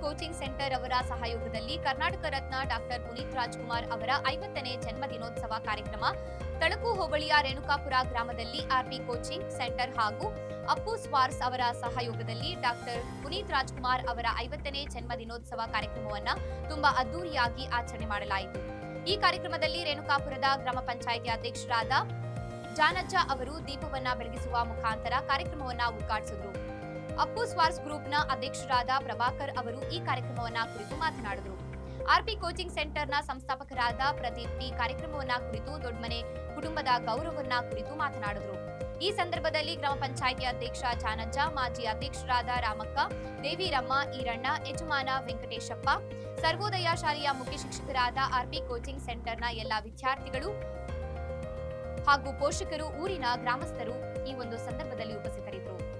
Coaching centre ಅವರ ಸಹಯೋಗದಲ್ಲಿ Karnataka Ratna doctor Puneeth Rajkumar ಅವರ ಐವತ್ತನೇ ಜನ್ಮದಿನೋತ್ಸವ ಕಾರ್ಯಕ್ರಮ ತಳಕು ಹೋಬಳಿಯ ರೇಣುಕಾಪುರ ಗ್ರಾಮದಲ್ಲಿ ಆರ್ಪಿ ಕೋಚಿಂಗ್ ಸೆಂಟರ್ ಹಾಗೂ ಅಪ್ಪು ಸ್ವಾರ್ಸ್ ಅವರ ಸಹಯೋಗದಲ್ಲಿ ಡಾಕ್ಟರ್ ಪುನೀತ್ ರಾಜ್ಕುಮಾರ್ ಅವರ ಐವತ್ತನೇ ಜನ್ಮದಿನೋತ್ಸವ ಕಾರ್ಯಕ್ರಮವನ್ನು ತುಂಬಾ ಅದ್ದೂರಿಯಾಗಿ ಆಚರಣೆ ಮಾಡಲಾಯಿತು. ಈ ಕಾರ್ಯಕ್ರಮದಲ್ಲಿ ರೇಣುಕಾಪುರದ ಗ್ರಾಮ ಪಂಚಾಯಿತಿ ಅಧ್ಯಕ್ಷರಾದ ಜಾನಜ್ಜ ಅವರು ದೀಪವನ್ನ ಬೆಳಗಿಸುವ ಮುಖಾಂತರ ಕಾರ್ಯಕ್ರಮವನ್ನು ಉದ್ಘಾಟಿಸಿದರು. ಅಪ್ಪು ಸ್ವಾರ್ಸ್ ಗ್ರೂಪ್ನ ಅಧ್ಯಕ್ಷರಾದ ಪ್ರಭಾಕರ್ ಅವರು ಈ ಕಾರ್ಯಕ್ರಮವನ್ನ ಕುರಿತು ಮಾತನಾಡಿದರು. ಆರ್ಪಿ ಕೋಚಿಂಗ್ ಸೆಂಟರ್ನ ಸಂಸ್ಥಾಪಕರಾದ ಪ್ರದೀಪ್ ಟಿ ಕಾರ್ಯಕ್ರಮವನ್ನ ಕುರಿತು ದೊಡ್ಡಮನೆ ಕುಟುಂಬದ ಗೌರವವನ್ನ ಕುರಿತು ಮಾತನಾಡಿದರು. ಈ ಸಂದರ್ಭದಲ್ಲಿ ಗ್ರಾಮ ಪಂಚಾಯಿತಿ ಅಧ್ಯಕ್ಷ ಜಾನಜ್ಜ ಮಾಜಿ ಅಧ್ಯಕ್ಷರಾದ ರಾಮಕ್ಕ, ದೇವಿರಮ್ಮ, ಈರಣ್ಣ, ಯಜಮಾನ ವೆಂಕಟೇಶಪ್ಪ, ಸರ್ವೋದಯ ಶಾಲೆಯ ಮುಖ್ಯ ಶಿಕ್ಷಕರಾದ ಆರ್ಪಿ ಕೋಚಿಂಗ್ ಸೆಂಟರ್ನ ಎಲ್ಲ ವಿದ್ಯಾರ್ಥಿಗಳು ಹಾಗೂ ಪೋಷಕರು, ಊರಿನ ಗ್ರಾಮಸ್ಥರು ಈ ಒಂದು ಸಂದರ್ಭದಲ್ಲಿ ಉಪಸ್ಥಿತರಿದ್ದರು.